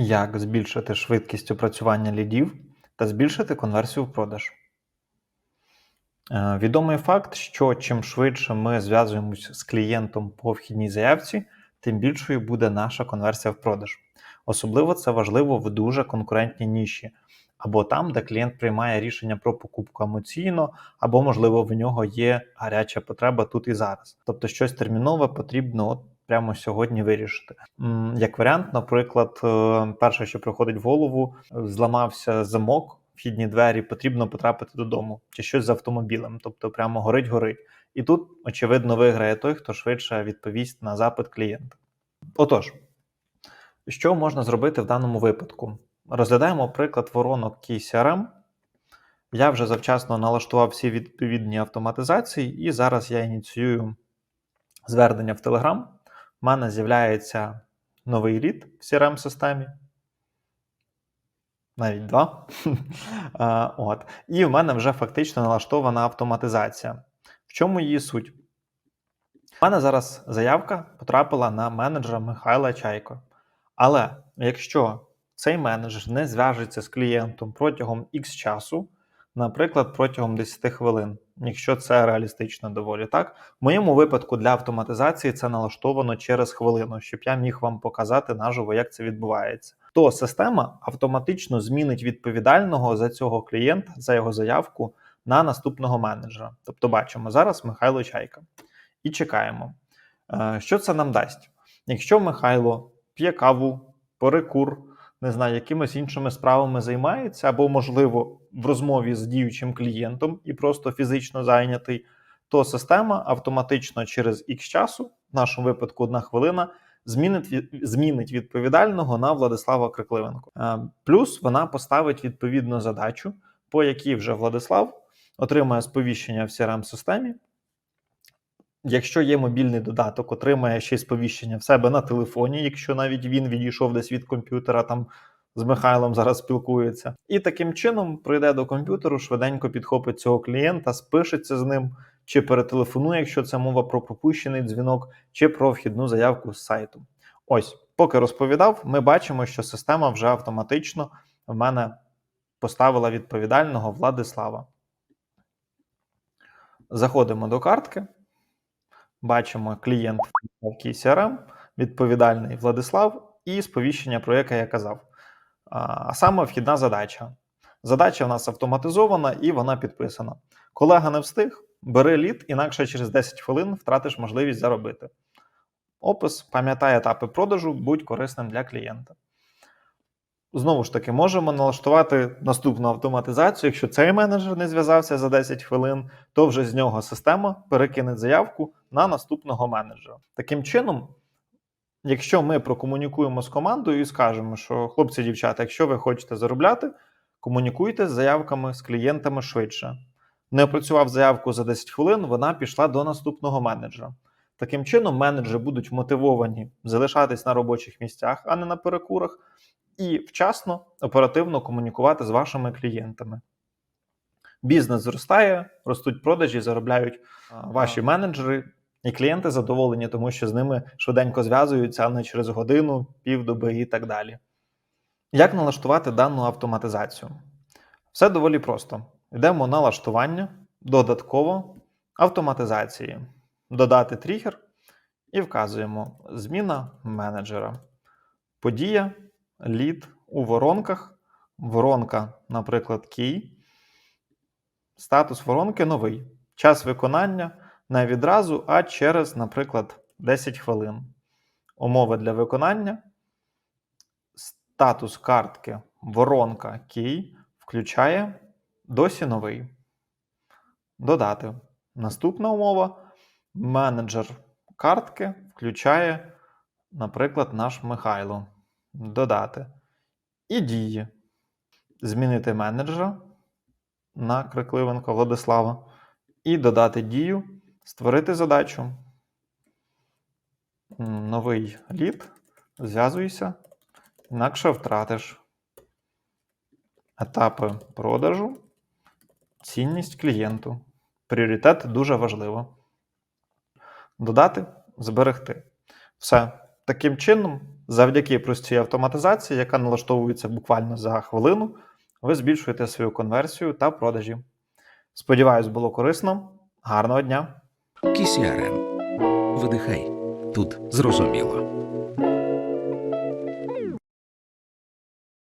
Як збільшити швидкість опрацювання лідів та збільшити конверсію в продаж? Е, Відомий факт, що чим швидше ми зв'язуємось з клієнтом по вхідній заявці, тим більшою буде наша конверсія в продаж. Особливо це важливо в дуже конкурентній ніші, або там, де клієнт приймає рішення про покупку емоційно, або, можливо, в нього є гаряча потреба тут і зараз. Тобто щось термінове потрібно от прямо сьогодні вирішити. Як варіант, наприклад, е, перше, що приходить в голову, зламався замок, вхідні двері, потрібно потрапити додому, чи щось з автомобілем, тобто прямо горить, горить. І тут, очевидно, виграє той, хто швидше відповість на запит клієнта. Отож, що можна зробити в даному випадку? Розглядаємо приклад воронок Key CRM. Я вже завчасно налаштував всі відповідні автоматизації, і зараз я ініціюю звернення в Telegram. У мене з'являється новий рід в CRM-системі. Навіть два. От. І в мене вже фактично налаштована автоматизація. В чому її суть? У мене зараз заявка потрапила на менеджера Михайла Чайко. Але якщо цей менеджер не зв'яжеться з клієнтом протягом X часу, наприклад, протягом 10 хвилин, якщо це реалістично доволі так. В моєму випадку для автоматизації це налаштовано через хвилину, щоб я міг вам показати наживо, як це відбувається. То система автоматично змінить відповідального за цього клієнта, за його заявку на наступного менеджера. Тобто, бачимо зараз Михайло Чайка. І чекаємо. Е, Що це нам дасть? Якщо Михайло п'є каву, перекур, не знаю, якимись іншими справами займається, або, можливо, в розмові з діючим клієнтом і просто фізично зайнятий, то система автоматично через X часу, в нашому випадку одна хвилина, змінить, змінить відповідального на Владислава Крикливенко. Е, Плюс вона поставить відповідну задачу, по якій вже Владислав отримає сповіщення в CRM-системі. Якщо є мобільний додаток, отримає ще й сповіщення в себе на телефоні, якщо навіть він відійшов десь від комп'ютера, там з Михайлом зараз спілкується. І таким чином прийде до комп'ютеру, швиденько підхопить цього клієнта, спишеться з ним, чи перетелефонує, якщо це мова про пропущений дзвінок, чи про вхідну заявку з сайту. Ось, поки розповідав, ми бачимо, що система вже автоматично в мене поставила відповідального Владислава. Заходимо до картки. Бачимо клієнт в CRM, відповідальний Владислав і сповіщення, про яке я казав. А саме вхідна задача. Задача в нас автоматизована і вона підписана. Колега не встиг, бери лід, інакше через 10 хвилин втратиш можливість заробити. Опис пам'ятай етапи продажу, будь корисним для клієнта. Знову ж таки, можемо налаштувати наступну автоматизацію. Якщо цей менеджер не зв'язався за 10 хвилин, то вже з нього система перекине заявку на наступного менеджера. Таким чином, якщо ми прокомунікуємо з командою і скажемо, що хлопці, дівчата, якщо ви хочете заробляти, комунікуйте з заявками з клієнтами швидше. Не опрацював заявку за 10 хвилин, вона пішла до наступного менеджера. Таким чином, менеджери будуть мотивовані залишатись на робочих місцях, а не на перекурах, і вчасно оперативно комунікувати з вашими клієнтами. Бізнес зростає, ростуть продажі, заробляють ваші менеджери, і клієнти задоволені, тому що з ними швиденько зв'язуються, а не через годину, півдоби і так далі. Як налаштувати дану автоматизацію? Все доволі просто. Йдемо на налаштування, додатково автоматизації, додати тригер і вказуємо зміна менеджера. Подія, лід у воронках, воронка, наприклад, key. Статус воронки новий. Час виконання не відразу, а через, наприклад, 10 хвилин. Умови для виконання. Статус картки воронка key включає досі новий. Додати. Наступна умова. Менеджер картки включає, наприклад, наш Михайло. Додати. І дії. Змінити менеджера на Крикливенко Владислава. І додати дію, створити задачу. Новий лід. Зв'язуйся, інакше втратиш. Етапи продажу, цінність клієнту. Пріоритет дуже важливо. Додати, зберегти. Все. Таким чином, Завдяки простій автоматизації, яка налаштовується буквально за хвилину, ви збільшуєте свою конверсію та продажі. Сподіваюсь, було корисно. Гарного дня! Кісіарем. Видихай. Тут зрозуміло.